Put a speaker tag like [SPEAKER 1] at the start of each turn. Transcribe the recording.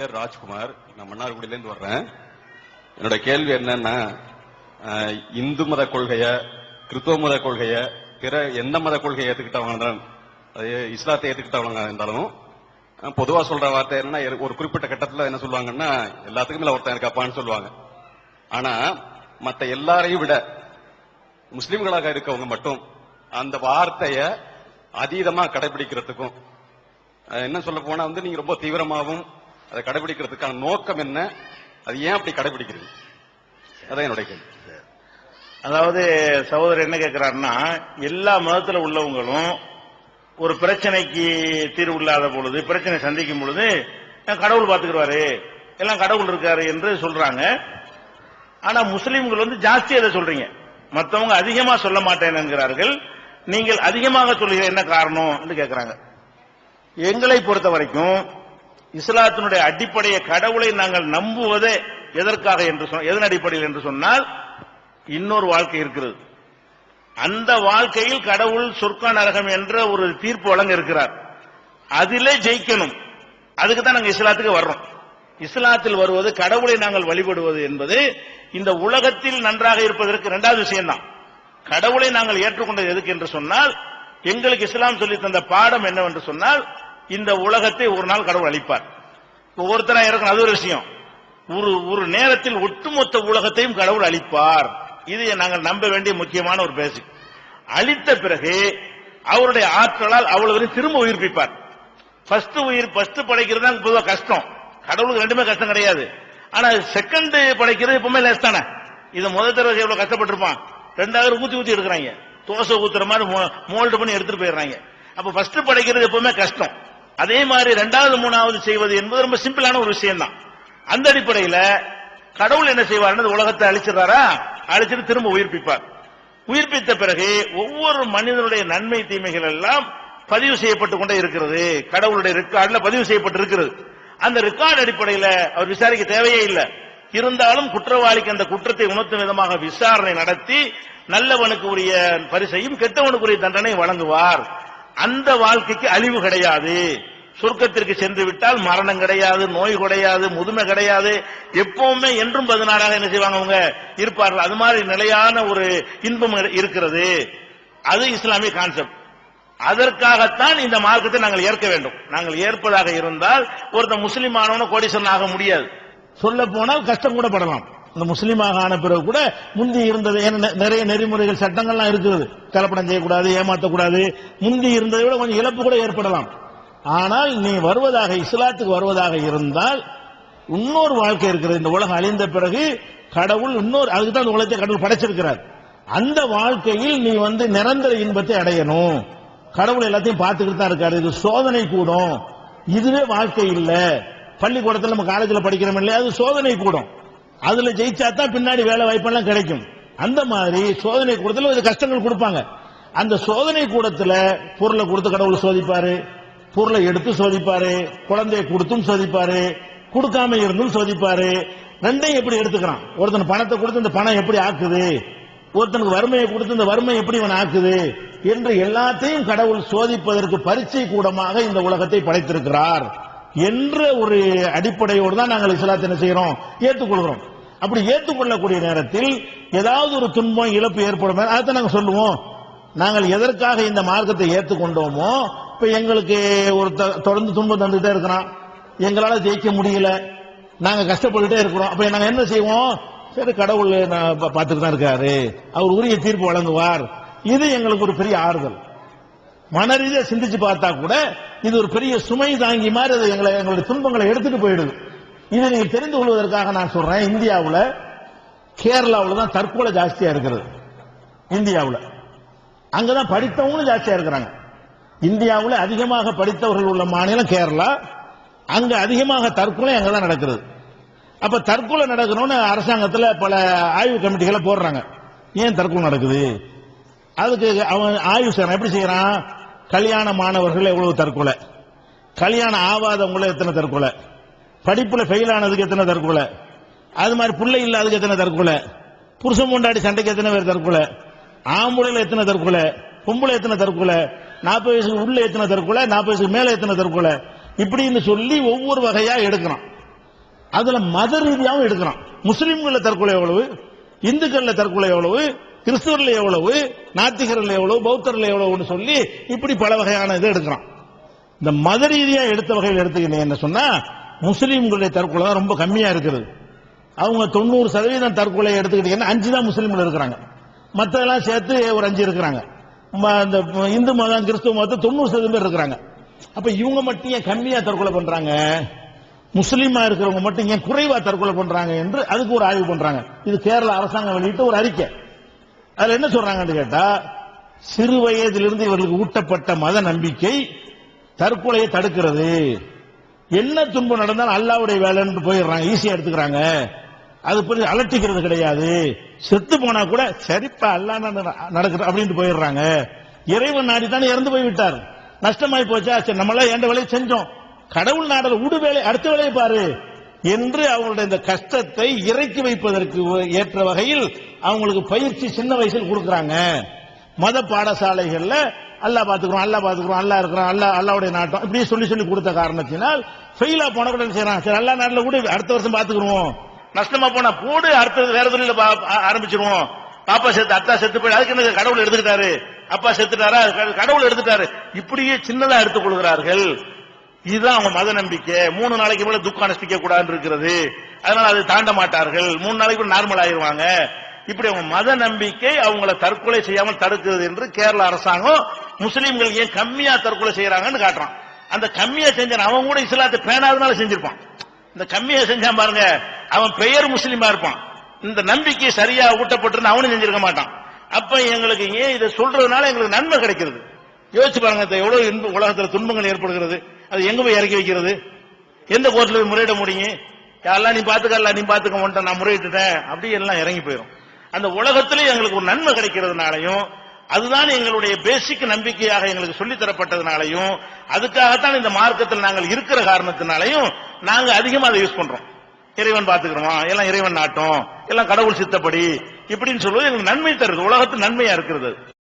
[SPEAKER 1] பேர் ராஜ்குமார். நான் மன்னார்குடியிலேருந்து வர்றேன். என்னோட கேள்வி என்னன்னா இந்து மத கொள்கைய கிறிஸ்துவ மத கொள்கைய பிற எந்த மத கொள்கையை ஏத்துக்கிட்டவங்க இருந்தாலும், அது இஸ்லாத்தை ஏத்துக்கிட்டவங்க இருந்தாலும் பொதுவா சொல்ற வார்த்தை என்னன்னா ஒரு குறிப்பிட்ட கட்டத்துல என்ன சொல்லுவாங்கன்னா எல்லாத்துக்கும் மேல ஒருத்தன் இருக்காப்பான்னு சொல்லுவாங்க. ஆனா மத்த எல்லாரையும் விட முஸ்லிம்களாக இருக்கவங்க மட்டும் அந்த வார்த்தைய அதீதமா கடைபிடிக்கிறதுக்கும் என்ன சொல்ல போனா வந்து நீங்க ரொம்ப தீவிரமாகவும் அதை கடைபிடிக்கிறதுக்கான நோக்கம் என்ன? அது ஏன் அப்படி கடைபிடிக்கிறது அதான் என்னுடைய கேள்வி.
[SPEAKER 2] அதாவது சகோதரர் என்ன கேட்கிறாருன்னா எல்லா மதத்தில் உள்ளவங்களும் ஒரு பிரச்சனைக்கு தீர்வு இல்லாத பொழுது பிரச்சனை சந்திக்கும் பொழுது கடவுள் பார்த்துக்கிறாரு எல்லாம் கடவுள் இருக்காரு என்று சொல்றாங்க. ஆனா முஸ்லீம்கள் வந்து ஜாஸ்தி அதை சொல்றீங்க. மற்றவங்க அதிகமா சொல்ல மாட்டேன் என்கிறார்கள் நீங்கள் அதிகமாக சொல்லுகிற என்ன காரணம்? என்று கேட்கிறாங்க எங்களை பொறுத்த வரைக்கும் இஸ்லாத்தினுடைய அடிப்படைய கடவுளை நாங்கள் நம்புவதே எதற்காக என்று சொன்ன எதன் அடிப்படையில் என்று சொன்னால் இன்னொரு வாழ்க்கை இருக்கிறது. அந்த வாழ்க்கையில் கடவுள் சொர்க்க நரகம் என்ற ஒரு தீர்ப்பு வழங்க இருக்கிறார் அதிலே ஜெயிக்கணும். அதுக்கு தான் நாங்கள் இஸ்லாத்துக்கு வர்றோம். இஸ்லாத்தில் வருவது கடவுளை நாங்கள் வழிபடுவது என்பது இந்த உலகத்தில் நன்றாக இருப்பதற்கு இரண்டாவது விஷயம்தான். கடவுளை நாங்கள் ஏற்றுக்கொண்டது எதுக்கு என்று சொன்னால் எங்களுக்கு இஸ்லாம் சொல்லி தந்த பாடம் என்னவென்று சொன்னால் இந்த உலகத்தை ஒரு நாள் கடவுள் அளிப்பார் இப்ப ஒருத்தரா அது ஒரு விஷயம். ஒரு ஒரு நேரத்தில் ஒட்டுமொத்த உலகத்தையும் கடவுள் அளிப்பார் இது நாங்கள் நம்ப வேண்டிய முக்கியமான ஒரு பேசிக் அளித்த பிறகு அவருடைய ஆற்றலால் அவ்வளவு திரும்ப உயிர்ப்பிப்பார். ஃபர்ஸ்ட் உயிர் ஃபர்ஸ்ட் படைக்கிறது தான் பொதுவாக கஷ்டம். கடவுளுக்கு ரெண்டுமே கஷ்டம் கிடையாது. ஆனா செகண்ட் படைக்கிறது எப்பவுமே லேஸ் தானே? இது முதல் தடவை எவ்வளவு கஷ்டப்பட்டிருப்பான்? ரெண்டாவது ஊத்தி ஊத்தி எடுக்கிறாங்க. தோசை ஊத்துற மாதிரி மோல்டு பண்ணி எடுத்துட்டு போயிடுறாங்க. அப்ப ஃபர்ஸ்ட் படைக்கிறது எப்பவுமே கஷ்டம். அதே மாதிரி ரெண்டாவது மூணாவது செய்வது என்பது ரொம்ப சிம்பிளான ஒரு விஷயம் தான் அந்த அடிப்படையில கடவுள் என்ன செய்வார்? உலகத்தை அழிச்சிடறாரா? அழிச்சிட்டு திரும்ப உயிர்ப்பிப்பார். உயிர்ப்பித்த பிறகு ஒவ்வொரு மனிதனுடைய நன்மை தீமைகள் எல்லாம் பதிவு செய்யப்பட்டு கொண்டே இருக்கிறது. கடவுளுடைய ரெக்கார்ட்ல பதிவு செய்யப்பட்டு இருக்கிறது. அந்த ரெக்கார்டு அடிப்படையில அவர் விசாரிக்க தேவையே இல்லை. இருந்தாலும் குற்றவாளிக்கு அந்த குற்றத்தை உணர்த்தும் விதமாக விசாரணை நடத்தி நல்லவனுக்கு உரிய பரிசையும் கெட்டவனுக்குரிய தண்டனையும் தண்டனை வழங்குவார். அந்த வாழ்க்கைக்கு அழிவு கிடையாது. சொர்க்கத்திற்கு சென்று விட்டால் மரணம் கிடையாது நோய் கிடையாது முதுமை கிடையாது. எப்பவுமே என்றும் பதினாறாக என்ன செய்வாங்க அவங்க? இருப்பார்கள். அது மாதிரி நிலையான ஒரு இன்பம் இருக்கிறது. அது இஸ்லாமிய கான்செப்ட் அதற்காகத்தான் இந்த மார்க்கத்தை நாங்கள் ஏற்க வேண்டும். நாங்கள் ஏற்பதாக இருந்தால் ஒருத்தன் முஸ்லீம் கோடீஸ்வரன் ஆக முடியாது. சொல்ல போனால் கஷ்டம் கூட படலாம். இந்த முஸ்லீமாக ஆன பிறகு கூட முந்தி இருந்தது. ஏன்னா நெ- நிறைய நெறிமுறைகள் சட்டங்கள்லாம் இருக்குது. கலப்படம் செய்யக்கூடாது ஏமாற்றக்கூடாது முந்தி இருந்ததை விட கொஞ்சம் இழப்பு கூட ஏற்படலாம். ஆனால் நீ வருவதாக இஸ்லாத்துக்கு வருவதாக இருந்தால் இன்னொரு வாழ்க்கை இருக்கிறது. இந்த உலகம் அழிந்த பிறகு கடவுள் இன்னொரு அதுக்கு தான் இந்த உலகத்தை கடவுள் படைச்சிருக்கிறார். அந்த வாழ்க்கையில் நீ வந்து நிரந்தர இன்பத்தை அடையணும். கடவுள் எல்லாத்தையும் பார்த்துக்கிட்டு தான் இருக்காரு. இது சோதனை கூடும். இதுவே வாழ்க்கை இல்லை. பள்ளிக்கூடத்தில் நம்ம காலேஜில் படிக்கிறோம் இல்லையா? அது சோதனை கூடும். அதுல ஜெயிச்சா தான் பின்னாடி வேலை வாய்ப்பெல்லாம் கிடைக்கும். அந்த மாதிரி சோதனை கூடத்தில் இது கஷ்டங்கள் கொடுப்பாங்க. அந்த சோதனை கூடத்துல பொருளை கொடுத்து கடவுள் சோதிப்பாரு பொருளை எடுத்து சோதிப்பாரு குழந்தைய கொடுத்தும் சோதிப்பாரு கொடுக்காம இருந்தும் சோதிப்பாரு. ரெண்டையும் எப்படி எடுத்துக்கிறான்? ஒருத்தன் பணத்தை கொடுத்து இந்த பணம் எப்படி ஆக்குது? ஒருத்தனுக்கு வறுமையை கொடுத்து இந்த வறுமை எப்படி இவன் ஆக்குது? என்று எல்லாத்தையும் கடவுள் சோதிப்பதற்கு பரீட்சை கூடமாக இந்த உலகத்தை படைத்திருக்கிறார். என்ற ஒரு அடிப்படையோடு தான் நாங்கள் இஸ்லாத்தை என்ன செய்கிறோம் ஏற்றுக்கொள்கிறோம். அப்படி ஏற்றுக்கொள்ளக்கூடிய நேரத்தில் ஏதாவது ஒரு துன்பம் இழப்பு ஏற்படும். அதை நாங்கள் சொல்லுவோம். நாங்கள் எதற்காக இந்த மார்க்கத்தை ஏற்றுக்கொண்டோமோ இப்ப எங்களுக்கு ஒரு தொடர்ந்து துன்பம் தந்துட்டே இருக்கிறான். எங்களால ஜெயிக்க முடியல. நாங்க கஷ்டப்பட்டுட்டே இருக்கிறோம். அப்ப நாங்க என்ன செய்வோம்? சரி கடவுள் நான் பா- பார்த்துட்டு தான் இருக்காரு. அவர் உரிய தீர்ப்பு வழங்குவார். இது எங்களுக்கு ஒரு பெரிய ஆறுதல். மனரீதியா சிந்திச்சு பார்த்தா கூட இது ஒரு பெரிய சுமை தாங்கி மாதிரி அது எங்களை எங்களுடைய துன்பங்களை எடுத்துட்டு போயிடுது. இதை நீங்க தெரிந்து கொள்வதற்காக நான் சொல்றேன் இந்தியாவில் கேரளாவில் தான் தற்கொலை ஜாஸ்தியா இருக்கிறது. இந்தியாவில். அங்கதான் படித்தவங்களும் ஜாஸ்தியா இருக்கிறாங்க. இந்தியாவில் அதிகமாக படித்தவர்கள் உள்ள மாநிலம் கேரளா. அங்க அதிகமாக தற்கொலை அங்கதான் நடக்கிறது. அப்ப தற்கொலை நடக்கணும்னு அரசாங்கத்தில் பல ஆய்வு கமிட்டிகளை போடுறாங்க. ஏன் தற்கொலை நடக்குது? அதுக்கு அவன் ஆயுஷன் எப்படி செய்யறான்? கல்யாண மாணவர்கள் எவ்வளவு தற்கொலை? கல்யாணம் ஆவாதவங்களை எத்தனை தற்கொலை? படிப்புல ஃபெயில் ஆனதுக்கு எத்தனை தற்கொலை? அது மாதிரி பிள்ளை இல்லாததுக்கு எத்தனை தற்கொலை? புருஷன் முண்டாடி சண்டைக்கு எத்தனை பேர் தற்கொலை? ஆம்பளைல எத்தனை தற்கொலை? பொம்பளை எத்தனை தற்கொலை? நாற்பது வயசுக்கு உள்ள எத்தனை தற்கொலை? நாற்பது வயசுக்கு மேல எத்தனை தற்கொலை? இப்படின்னு சொல்லி ஒவ்வொரு வகையா எடுக்கிறான். அதுல மத ரீதியாகவும் எடுக்கிறான். முஸ்லிம்கள தற்கொலை எவ்வளவு? இந்துக்கள்ல தற்கொலை எவ்வளவு? கிறிஸ்துவர்ல எவ்வளவு நாத்திகர்ல எவ்வளவு பௌத்தர்ல எவ்வளவுன்னு சொல்லி இப்படி பல வகையான இதை எடுக்கிறான். இந்த மத ரீதியா எடுத்த வகையில் எடுத்துக்கிட்டீங்கன்னு சொன்னா முஸ்லீம்களுடைய தற்கொலை தான் ரொம்ப கம்மியா இருக்கிறது. அவங்க தொண்ணூறு சதவீதம் தற்கொலை எடுத்துக்கிட்டீங்கன்னா அஞ்சு தான் முஸ்லீம்கள் இருக்கிறாங்க. மற்றதெல்லாம் சேர்த்து ஒரு அஞ்சு இருக்கிறாங்க. இந்த இந்து மதம் கிறிஸ்துவ மதம் தொண்ணூறு சதவீதம் பேர் இருக்கிறாங்க. அப்ப இவங்க மட்டும் ஏன் கம்மியா தற்கொலை பண்றாங்க? முஸ்லீமா இருக்கிறவங்க மட்டும் ஏன் குறைவா தற்கொலை பண்றாங்க என்று அதுக்கு ஒரு ஆய்வு பண்றாங்க. இது கேரள அரசாங்கம் வெளியிட்ட ஒரு அறிக்கை. அதுல என்ன சொல்றாங்கன்னு கேட்டா சிறு வயதிலிருந்து இவர்களுக்கு ஊட்டப்பட்ட மத நம்பிக்கை தற்கொலையை தடுக்கிறது. என்ன துன்பம் நடந்தாலும் அல்லாவுடைய வேலைன்னு போயிடுறாங்க ஈஸியா எடுத்துக்கிறாங்க. அது பற்றி அலட்டிக்கிறது கிடையாது. செத்து போனா கூட சரிப்பா அல்லா நடக்கிற அப்படின்ட்டு போயிடுறாங்க. இறைவன் நாடி தானே இறந்து போய் விட்டார் நஷ்டமாய் போச்சா? சரி நம்மளாம் எந்த வேலையை செஞ்சோம். கடவுள் நாடல உடு வேலை அடுத்த வேலையை பாரு. என்று அவங்களுடைய இந்த கஷ்டத்தை இறக்கி வைப்பதற்கு ஏற்ற வகையில் அவங்களுக்கு பயிற்சி சின்ன வயசில் கொடுக்கறாங்க. மத பாடசாலைகள்ல அல்லாஹ் பாத்துக்கிறோம் அல்லாஹ் பாத்துக்கிறோம் அல்லாஹ் இருக்கிறோம் அல்லாஹ் அல்லாவுடைய நாட்டம் இப்படி சொல்லி சொல்லி கொடுத்த காரணத்தினால் ஃபெயிலா போன கூட செய்யறான் சரி அல்லா நாட்டில் கூட அடுத்த வருஷம் பாத்துக்கிறோம் நஷ்டமா போனா போடு அடுத்தது வேற தொழில பா- ஆரம்பிச்சிருவோம். பாப்பா செத்து அத்தா செத்து போய் அதுக்கு என்ன கடவுள் எடுத்துக்கிட்டாரு? அப்பா செத்துட்டாரா? க- கடவுள் எடுத்துட்டாரு. இப்படியே சின்னதா எடுத்துக் கொள்கிறார்கள். இதுதான் அவங்க மத நம்பிக்கை. மூணு நாளைக்கு மேல துக்கம் அனுஷ்டிக்க கூடாதுன்னு இருக்கிறது. அதனால அதை தாண்ட மாட்டார்கள். மூணு நாளைக்கு நார்மல் ஆயிருவாங்க. இப்படி அவங்க மத நம்பிக்கை அவங்கள தற்கொலை செய்யாமல் தடுக்கிறது என்று கேரள அரசாங்கம் முஸ்லீம்கள் ஏன் கம்மியா தற்கொலை செய்யறாங்கன்னு காட்டுறான். அந்த கம்மியா செஞ்சான் அவன் கூட இஸ்லாத்தை பேணாதனால செஞ்சிருப்பான். இந்த கம்மியா செஞ்சான் பாருங்க அவன் பெயர் முஸ்லீமா இருப்பான். இந்த நம்பிக்கை சரியா ஊட்டப்பட்டிருந்து அவனும் செஞ்சிருக்க மாட்டான். அப்ப எங்களுக்கு ஏன் இதை சொல்றதுனால எங்களுக்கு நன்மை கிடைக்கிறது. யோசிச்சு பாருங்க எவ்வளவு இன்ப உலகத்துல துன்பங்கள் ஏற்படுகிறது. அது எங்க போய் இறக்கி வைக்கிறது? எந்த கோர்ட்ல போய் முறையிட முடியும்? யாரெல்லாம் நீ பாத்துக்கல நீ பாத்துக்க மாட்டேன் நான் முறையிட்டுட்டேன். அப்படி எல்லாம் இறங்கி போயிடும் அந்த உலகத்திலே எங்களுக்கு ஒரு நன்மை கிடைக்கிறதுனாலையும் அதுதான் எங்களுடைய பேசிக் நம்பிக்கையாக எங்களுக்கு சொல்லித் தரப்பட்டதுனாலையும் அதுக்காகத்தான் இந்த மார்க்கத்தில் நாங்கள் இருக்கிற காரணத்தினாலையும் நாங்க அதிகமா அதை யூஸ் பண்றோம். இறைவன் பாத்துக்கிறோமா? எல்லாம் இறைவன் நாட்டம். எல்லாம் கடவுள் சித்தப்படி. இப்படின்னு சொல்லுவது எங்களுக்கு நன்மை தருது. உலகத்து நன்மையா இருக்கிறது